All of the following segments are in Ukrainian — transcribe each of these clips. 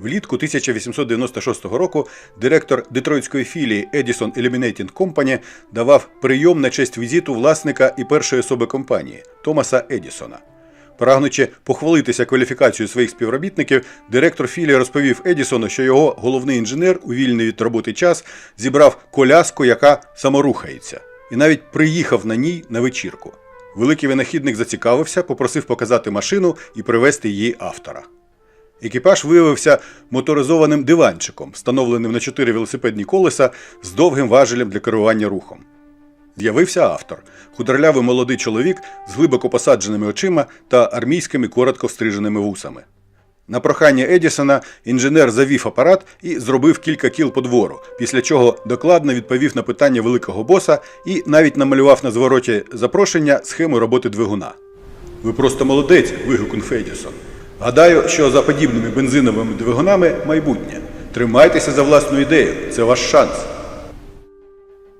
Влітку 1896 року директор детройтської філії Edison Illuminating Company давав прийом на честь візиту власника і першої особи компанії Томаса Едісона. Прагнучи похвалитися кваліфікацією своїх співробітників, директор філії розповів Едісону, що його головний інженер у вільний від роботи час зібрав коляску, яка саморухається, і навіть приїхав на ній на вечірку. Великий винахідник зацікавився, попросив показати машину і привезти її автора. Екіпаж виявився моторизованим диванчиком, встановленим на чотири велосипедні колеса з довгим важелем для керування рухом. З'явився автор худорлявий молодий чоловік з глибоко посадженими очима та армійськими коротко стриженими вусами. На прохання Едісона інженер завів апарат і зробив кілька кіл по двору, після чого докладно відповів на питання великого боса і навіть намалював на звороті запрошення схему роботи двигуна. Ви просто молодець, вигукнув Едісон. Гадаю, що за подібними бензиновими двигунами майбутнє. Тримайтеся за власну ідею, це ваш шанс.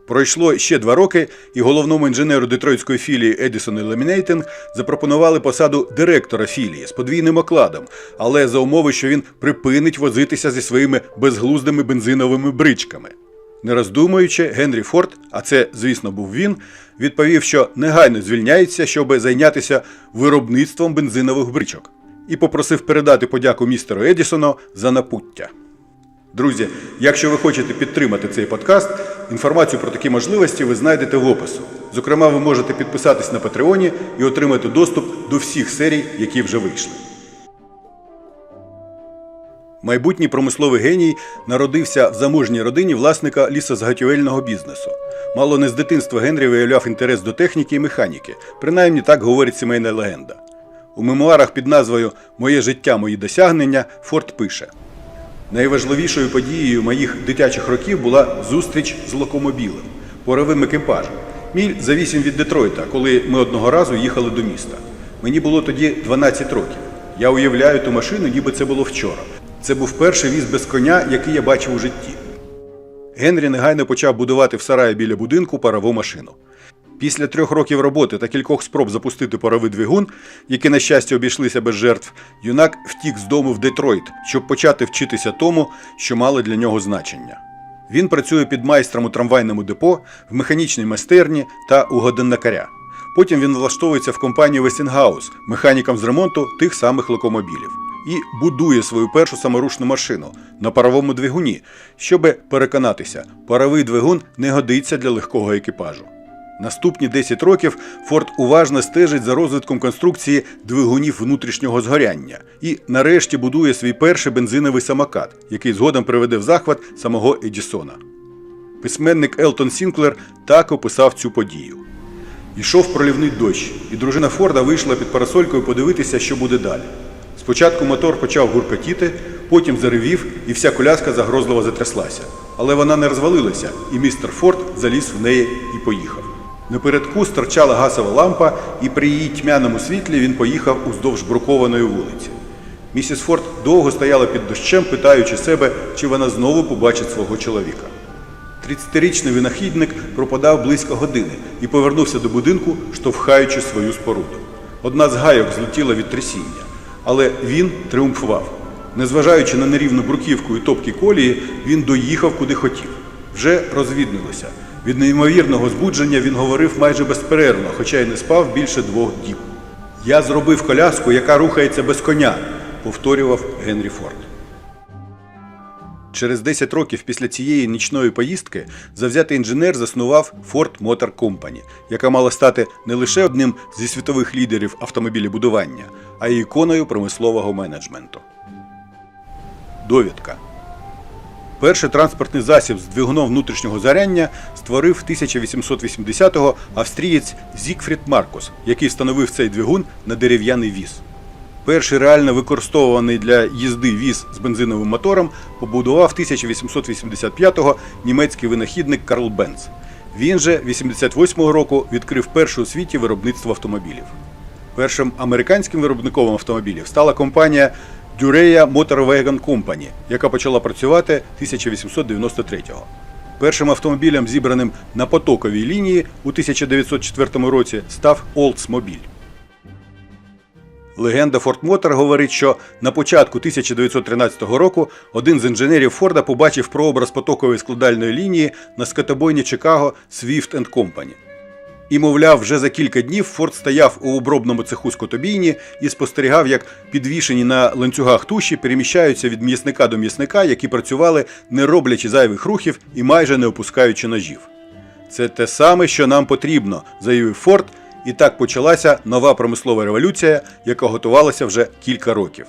Пройшло ще два роки, і головному інженеру детройтської філії Edison Illuminating запропонували посаду директора філії з подвійним окладом, але за умови, що він припинить возитися зі своїми безглуздими бензиновими бричками. Не роздумуючи, Генрі Форд, а це, звісно, був він, відповів, що негайно звільняється, щоб зайнятися виробництвом бензинових бричок, і попросив передати подяку містеру Едісону за напуття. Друзі, якщо ви хочете підтримати цей подкаст, інформацію про такі можливості ви знайдете в опису. Зокрема, ви можете підписатись на Патреоні і отримати доступ до всіх серій, які вже вийшли. Майбутній промисловий геній народився в заможній родині власника лісозаготівельного бізнесу. Мало не з дитинства Генрі виявляв інтерес до техніки і механіки, принаймні так говорить сімейна легенда. У мемуарах під назвою Моє життя, мої досягнення Форд пише. Найважливішою подією моїх дитячих років була зустріч з локомобілем, поровим екіпажем. Міль за вісім від Детройта, коли ми одного разу їхали до міста. Мені було тоді 12 років. Я уявляю ту машину, ніби це було вчора. Це був перший віз без коня, який я бачив у житті. Генрі негайно почав будувати в сараї біля будинку парову машину. Після трьох років роботи та кількох спроб запустити паровий двигун, які, на щастя, обійшлися без жертв, юнак втік з дому в Детройт, щоб почати вчитися тому, що мало для нього значення. Він працює під майстром у трамвайному депо, в механічній майстерні та у годинникаря. Потім він влаштовується в компанію Westinghouse, механіком з ремонту тих самих локомобілів, і будує свою першу саморушну машину на паровому двигуні, щоб переконатися, паровий двигун не годиться для легкого екіпажу. Наступні 10 років Форд уважно стежить за розвитком конструкції двигунів внутрішнього згоряння і нарешті будує свій перший бензиновий самокат, який згодом приведе в захват самого Едісона. Письменник Елтон Сінклер так описав цю подію. Йшов пролівний дощ, і дружина Форда вийшла під парасолькою подивитися, що буде далі. Спочатку мотор почав гуркотіти, потім заревів, і вся коляска загрозливо затряслася. Але вона не розвалилася, і містер Форд заліз в неї і поїхав. Напередку стирчала газова лампа, і при її тьмяному світлі він поїхав уздовж брукованої вулиці. Місіс Форд довго стояла під дощем, питаючи себе, чи вона знову побачить свого чоловіка. 30-річний винахідник пропадав близько години і повернувся до будинку, штовхаючи свою споруду. Одна з гайок злетіла від трясіння, але він тріумфував. Незважаючи на нерівну бруківку і топкі колії, він доїхав куди хотів. Вже розвіднилося. Від неймовірного збудження він говорив майже безперервно, хоча й не спав більше двох діб. Я зробив коляску, яка рухається без коня, повторював Генрі Форд. Через 10 років після цієї нічної поїздки завзятий інженер заснував Ford Motor Company, яка мала стати не лише одним зі світових лідерів автомобілебудування, а й іконою промислового менеджменту. Довідка. Перший транспортний засіб з двигуном внутрішнього заряння створив 1880-го австрієць Зігфрід Маркус, який встановив цей двигун на дерев'яний віз. Перший реально використовуваний для їзди віз з бензиновим мотором побудував 1885-го німецький винахідник Карл Бенц. Він же 88-го року відкрив перше у світі виробництво автомобілів. Першим американським виробником автомобілів стала компанія Dureya Motor Wagon Company, яка почала працювати 1893-го. Першим автомобілем, зібраним на потоковій лінії у 1904 році, став Oldsmobile. Легенда Ford Motor говорить, що на початку 1913 року один з інженерів Форда побачив прообраз потокової складальної лінії на скотобойні Чикаго Swift Company. І, мовляв, вже за кілька днів Форд стояв у обробному цеху скотобійні і спостерігав, як підвішені на ланцюгах туші переміщаються від м'ясника до м'ясника, які працювали, не роблячи зайвих рухів і майже не опускаючи ножів. Це те саме, що нам потрібно, заявив Форд, і так почалася нова промислова революція, яка готувалася вже кілька років.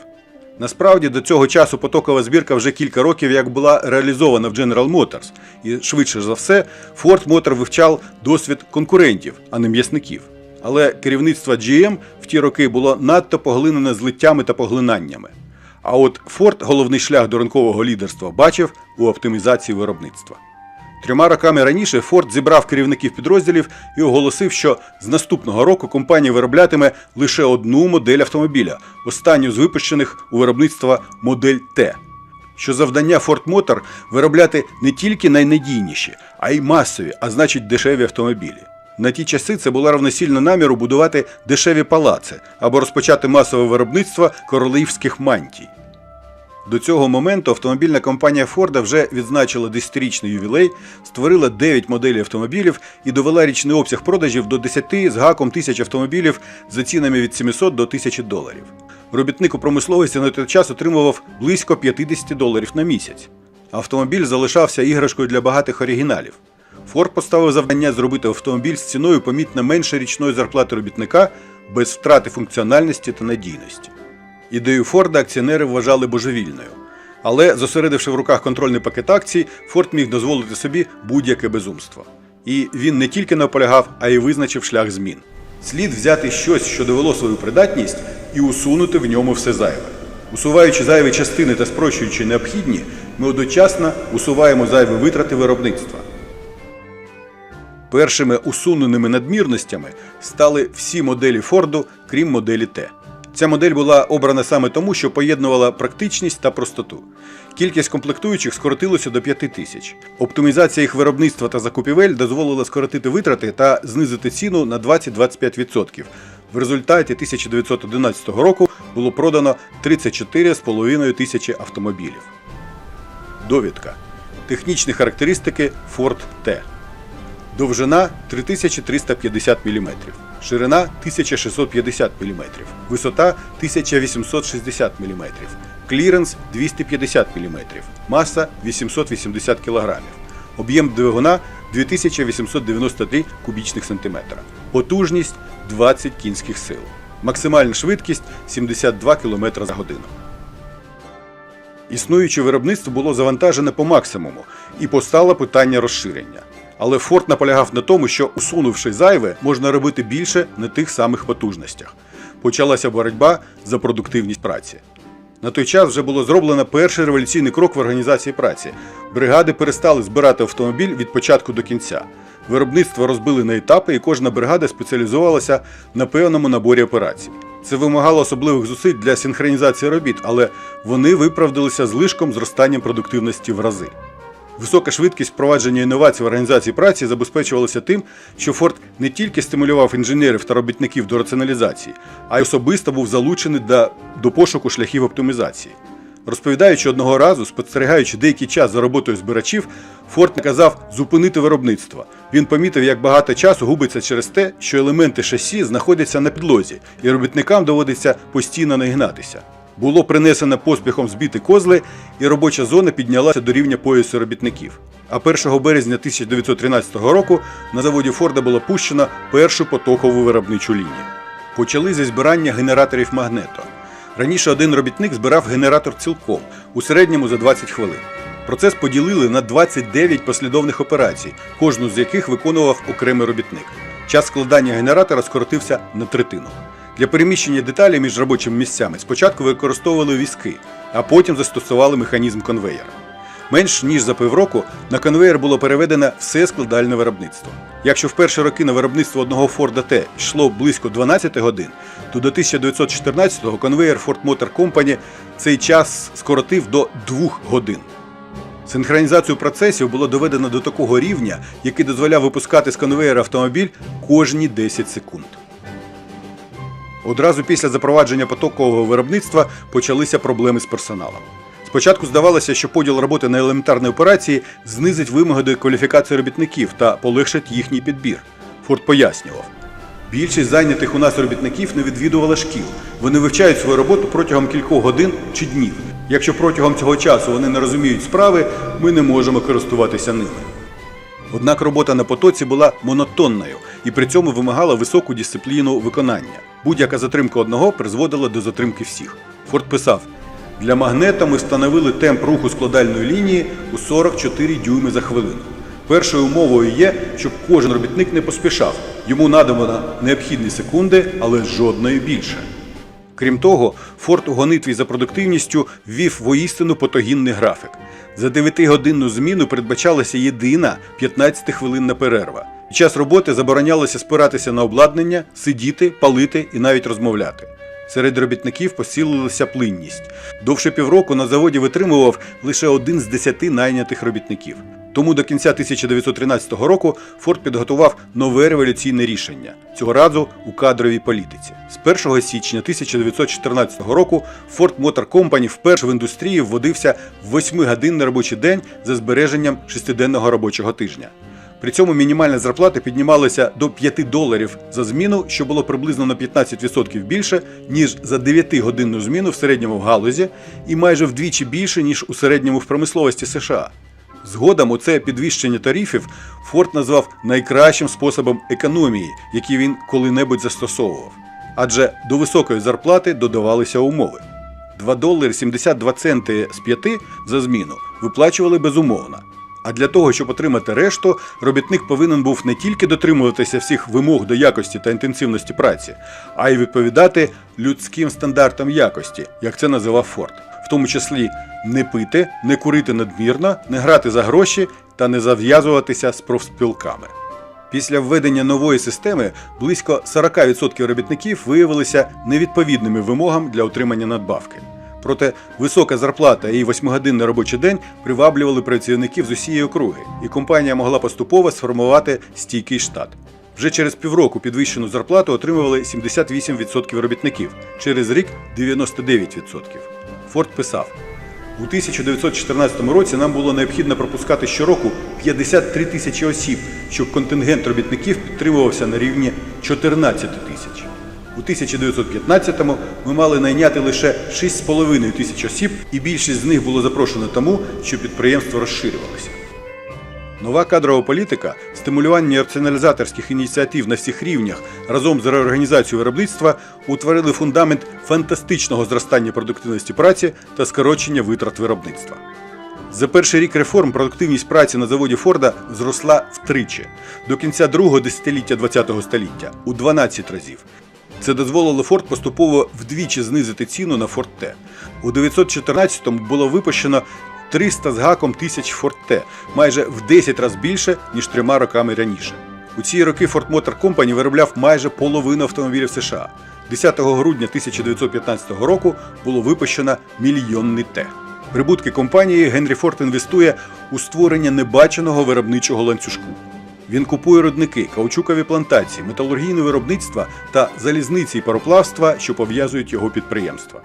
Насправді до цього часу потокова збірка вже кілька років як була реалізована в General Motors, і швидше за все Ford Motor вивчав досвід конкурентів, а не м'ясників. Але керівництво GM в ті роки було надто поглинене злиттями та поглинаннями. А от Ford головний шлях до ринкового лідерства бачив у оптимізації виробництва. Трьома роками раніше Форд зібрав керівників підрозділів і оголосив, що з наступного року компанія вироблятиме лише одну модель автомобіля, останню з випущених у виробництва модель Т. Що завдання Ford Motor виробляти не тільки найнадійніші, а й масові, а значить дешеві автомобілі. На ті часи це була равносильна наміру будувати дешеві палаци або розпочати масове виробництво королівських мантій. До цього моменту автомобільна компанія Форда вже відзначила 10-річний ювілей, створила 9 моделей автомобілів і довела річний обсяг продажів до 10 з гаком тисяч автомобілів за цінами від 700 до 1000 доларів. Робітник у промисловості на той час отримував близько 50 доларів на місяць. Автомобіль залишався іграшкою для багатих оригіналів. Форд поставив завдання зробити автомобіль з ціною помітно менше річної зарплати робітника без втрати функціональності та надійності. Ідею Форда акціонери вважали божевільною. Але, зосередивши в руках контрольний пакет акцій, Форд міг дозволити собі будь-яке безумство. І він не тільки наполягав, а й визначив шлях змін. Слід взяти щось, що довело свою придатність, і усунути в ньому все зайве. Усуваючи зайві частини та спрощуючи необхідні, ми одночасно усуваємо зайві витрати виробництва. Першими усуненими надмірностями стали всі моделі Форду, крім моделі Т. Ця модель була обрана саме тому, що поєднувала практичність та простоту. Кількість комплектуючих скоротилося до 5 тисяч. Оптимізація їх виробництва та закупівель дозволила скоротити витрати та знизити ціну на 20-25%. В результаті 1911 року було продано 34,5 тисячі автомобілів. Довідка. Технічні характеристики Ford T. Довжина 3350 мм, ширина 1650 мм, висота 1860 мм, кліренс 250 мм, маса 880 кг, об'єм двигуна 2893 кубічних сантиметра, потужність 20 кінських сил, максимальна швидкість 72 км за годину. Існуюче виробництво було завантажене по максимуму і постало питання розширення. Але Форд наполягав на тому, що усунувши зайве, можна робити більше на тих самих потужностях. Почалася боротьба за продуктивність праці. На той час вже було зроблено перший революційний крок в організації праці. Бригади перестали збирати автомобіль від початку до кінця. Виробництво розбили на етапи, і кожна бригада спеціалізувалася на певному наборі операцій. Це вимагало особливих зусиль для синхронізації робіт, але вони виправдалися злишком зростанням продуктивності в рази. Висока швидкість впровадження інновацій в організації праці забезпечувалася тим, що Форд не тільки стимулював інженерів та робітників до раціоналізації, а й особисто був залучений до, до пошуку шляхів оптимізації. Розповідаючи одного разу, спостерігаючи деякий час за роботою збирачів, Форд наказав зупинити виробництво. Він помітив, як багато часу губиться через те, що елементи шасі знаходяться на підлозі, і робітникам доводиться постійно нагинатися. Було принесено поспіхом збіти козли, і робоча зона піднялася до рівня поясу робітників. А 1 березня 1913 року на заводі Форда було пущено першу потокову виробничу лінію. Почали зі збирання генераторів магнето. Раніше один робітник збирав генератор цілком, у середньому за 20 хвилин. Процес поділили на 29 послідовних операцій, кожну з яких виконував окремий робітник. Час складання генератора скоротився на третину. Для переміщення деталей між робочими місцями спочатку використовували візки, а потім застосували механізм конвеєра. Менш ніж за півроку на конвеєр було переведено все складальне виробництво. Якщо в перші роки на виробництво одного Форда Т йшло близько 12 годин, то до 1914-го конвеєр Ford Motor Company цей час скоротив до 2 годин. Синхронізацію процесів було доведено до такого рівня, який дозволяв випускати з конвеєра автомобіль кожні 10 секунд. Одразу після запровадження потокового виробництва почалися проблеми з персоналом. Спочатку здавалося, що поділ роботи на елементарні операції знизить вимоги до кваліфікації робітників та полегшить їхній підбір. Форд пояснював. Більшість зайнятих у нас робітників не відвідувала шкіл. Вони вивчають свою роботу протягом кількох годин чи днів. Якщо протягом цього часу вони не розуміють справи, ми не можемо користуватися ними. Однак робота на потоці була монотонною і при цьому вимагала високу дисципліну виконання. Будь-яка затримка одного призводила до затримки всіх. Форд писав: для магнета ми встановили темп руху складальної лінії у 44 дюйми за хвилину. Першою умовою є, щоб кожен робітник не поспішав. Йому надано необхідні секунди, але жодної більше. Крім того, Форд у гонитві за продуктивністю ввів воістину потогінний графік. За 9-годинну зміну передбачалася єдина 15-хвилинна перерва. Під час роботи заборонялося спиратися на обладнання, сидіти, палити і навіть розмовляти. Серед робітників посілилася плинність. Довше півроку на заводі витримував лише один з десяти найнятих робітників. Тому до кінця 1913 року Форд підготував нове революційне рішення цього разу у кадровій політиці. З 1 січня 1914 року Ford Motor Company вперше в індустрії вводився в 8-годинний робочий день за збереженням шестиденного робочого тижня. При цьому мінімальна зарплата піднімалася до 5 доларів за зміну, що було приблизно на 15% більше, ніж за 9-годинну зміну в середньому в галузі, і майже вдвічі більше, ніж у середньому в промисловості США. Згодом оце підвищення тарифів Форд назвав найкращим способом економії, який він коли-небудь застосовував. Адже до високої зарплати додавалися умови. 2 долари 72 центи з 5 за зміну виплачували безумовно. А для того, щоб отримати решту, робітник повинен був не тільки дотримуватися всіх вимог до якості та інтенсивності праці, а й відповідати людським стандартам якості, як це називав Форд, в тому числі не пити, не курити надмірно, не грати за гроші та не зав'язуватися з профспілками. Після введення нової системи близько 40% робітників виявилися невідповідними вимогам для отримання надбавки. Проте висока зарплата і восьмигодинний робочий день приваблювали працівників з усієї округи, і компанія могла поступово сформувати стійкий штат. Вже через півроку підвищену зарплату отримували 78% робітників, через рік 99%. Форд писав: у 1914 році нам було необхідно пропускати щороку 53 тисячі осіб, щоб контингент робітників підтримувався на рівні 14 тисяч. У 1915-му ми мали найняти лише 6,5 тисяч осіб, і більшість з них було запрошено тому, що підприємство розширювалося. Нова кадрова політика, стимулювання раціоналізаторських ініціатив на всіх рівнях разом з реорганізацією виробництва утворили фундамент фантастичного зростання продуктивності праці та скорочення витрат виробництва. За перший рік реформ продуктивність праці на заводі Форда зросла втричі до кінця другого десятиліття ХХ століття у 12 разів. Це дозволило Форд поступово вдвічі знизити ціну на Форд Т. У 914-му було випущено 300 з гаком тисяч Форд Т, майже в 10 разів більше, ніж трьома роками раніше. У ці роки Ford Motor Company виробляв майже половину автомобілів США. 10 грудня 1915 року було випущено мільйонний Т. Прибутки компанії Генрі Форд інвестує у створення небаченого виробничого ланцюжку. Він купує рудники, каучукові плантації, металургійне виробництва та залізниці і пароплавства, що пов'язують його підприємства.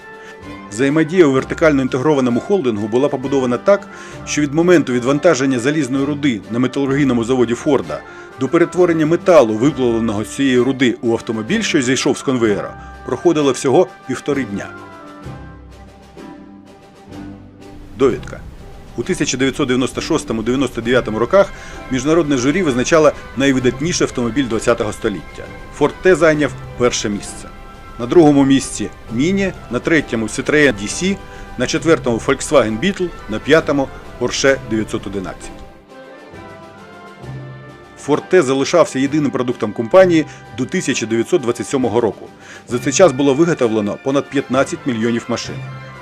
Взаємодія у вертикально інтегрованому холдингу була побудована так, що від моменту відвантаження залізної руди на металургійному заводі Форда до перетворення металу, виплавленого з цієї руди у автомобіль, що зійшов з конвеєра, проходило всього півтори дня. Довідка. У 1996-99 роках міжнародне журі визначало найвидатніший автомобіль ХХ століття. Ford T зайняв перше місце. На другому місці Міні, на третьому Citroën DC, на четвертому Volkswagen Beetle, на п'ятому Porsche 911. Ford T залишався єдиним продуктом компанії до 1927 року. За цей час було виготовлено понад 15 мільйонів машин.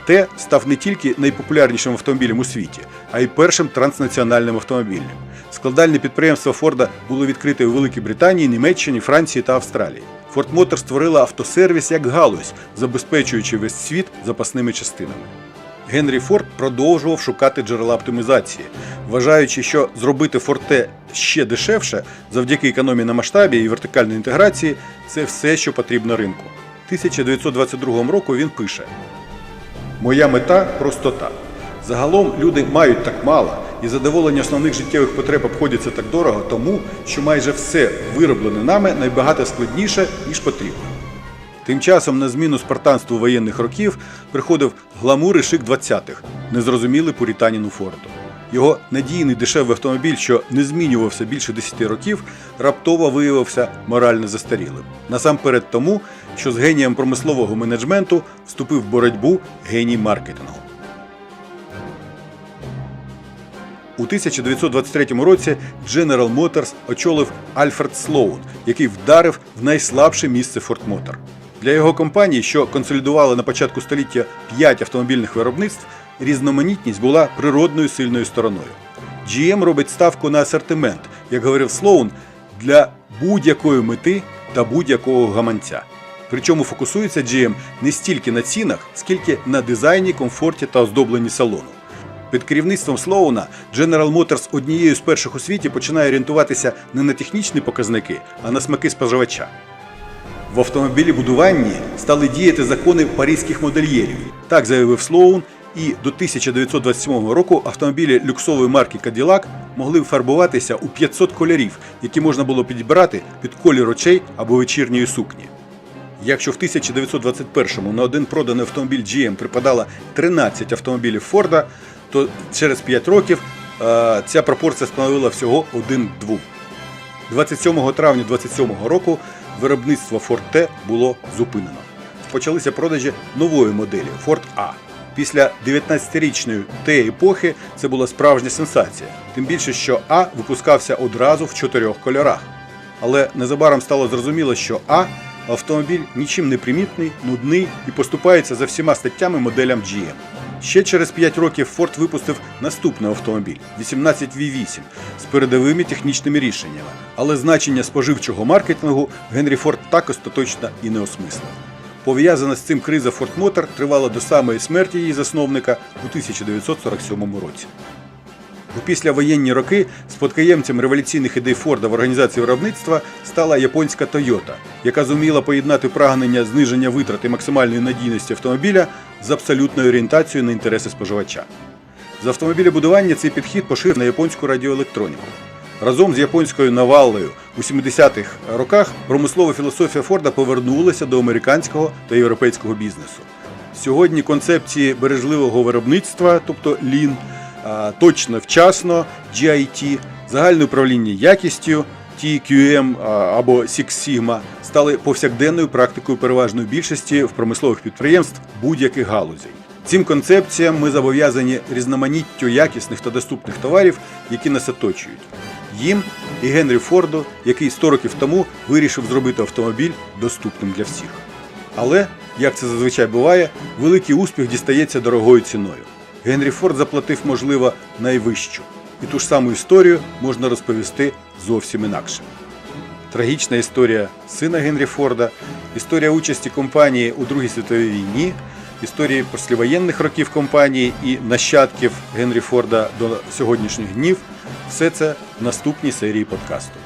Т став не тільки найпопулярнішим автомобілем у світі, а й першим транснаціональним автомобілем. Складальне підприємство Форда було відкрите у Великій Британії, Німеччині, Франції та Австралії. Ford Motor створила автосервіс як галузь, забезпечуючи весь світ запасними частинами. Генрі Форд продовжував шукати джерела оптимізації, вважаючи, що зробити Форте ще дешевше завдяки економії на масштабі і вертикальній інтеграції це все, що потрібно ринку. 1922 року він пише: Моя мета простота. Загалом люди мають так мало, і задоволення основних життєвих потреб обходяться так дорого, тому що майже все вироблене нами найбагато складніше, ніж потрібно. Тим часом на зміну спартанству воєнних років приходив гламур і шик 20-х, незрозумілий пуританіну Форду. Його надійний дешевий автомобіль, що не змінювався більше 10 років, раптово виявився морально застарілим. Насамперед тому, що з генієм промислового менеджменту вступив в боротьбу геній маркетингу. У 1923 році General Motors очолив Альфред Слоун, який вдарив в найслабше місце Ford Motor. Для його компанії, що консолідувала на початку століття 5 автомобільних виробництв, різноманітність була природною сильною стороною. GM робить ставку на асортимент, як говорив Слоун, для будь-якої мети та будь-якого гаманця. Причому фокусується GM не стільки на цінах, скільки на дизайні, комфорті та оздобленні салону. Під керівництвом Слоуна General Motors однією з перших у світі починає орієнтуватися не на технічні показники, а на смаки споживача. В автомобілі-будуванні стали діяти закони паризьких модельєрів. Так заявив Слоун, і до 1927 року автомобілі люксової марки Cadillac могли фарбуватися у 500 кольорів, які можна було підібрати під колір очей або вечірньої сукні. Якщо в 1921-му на один проданий автомобіль GM припадало 13 автомобілів Форда, то через 5 років е, ця пропорція становила всього 1-2. 27 травня 27 року виробництво Ford T було зупинено. Почалися продажі нової моделі Ford A. Після 19-річної Т епохи це була справжня сенсація. Тим більше, що А випускався одразу в чотирьох кольорах. Але незабаром стало зрозуміло, що А автомобіль нічим не примітний, нудний і поступається за всіма статтями моделям GM. Ще через 5 років Ford випустив наступний автомобіль 18 V8 з передовими технічними рішеннями, але значення споживчого маркетингу Генрі Форд так остаточно і не осмислив. Пов'язана з цим криза Motor тривала до самої смерті її засновника у 1947 році. У післявоєнні роки спадкоємцем революційних ідей Форда в організації виробництва стала японська Toyota, яка зуміла поєднати прагнення зниження витрат і максимальної надійності автомобіля з абсолютною орієнтацією на інтереси споживача. З автомобілебудування цей підхід поширив на японську радіоелектроніку. Разом з японською навалою у 70-х роках промислова філософія Форда повернулася до американського та європейського бізнесу. Сьогодні концепції бережливого виробництва, тобто а, точно вчасно, GIT, загальне управління якістю, TQM а, або Six Sigma стали повсякденною практикою переважної більшості в промислових підприємств будь-яких галузей. Цим концепціям ми зобов'язані різноманіттю якісних та доступних товарів, які нас оточують. Їм і Генрі Форду, який 100 років тому вирішив зробити автомобіль доступним для всіх. Але, як це зазвичай буває, великий успіх дістається дорогою ціною. Генрі Форд заплатив, можливо, найвищу. І ту ж саму історію можна розповісти зовсім інакше. Трагічна історія сина Генрі Форда, історія участі компанії у Другій світовій війні, історії післявоєнних років компанії і нащадків Генрі Форда до сьогоднішніх днів все це в наступній серії подкасту.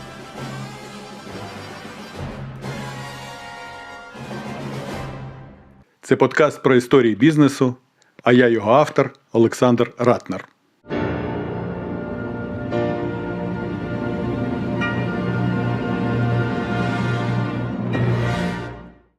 Це подкаст про історії бізнесу, а я його автор Олександр Ратнер.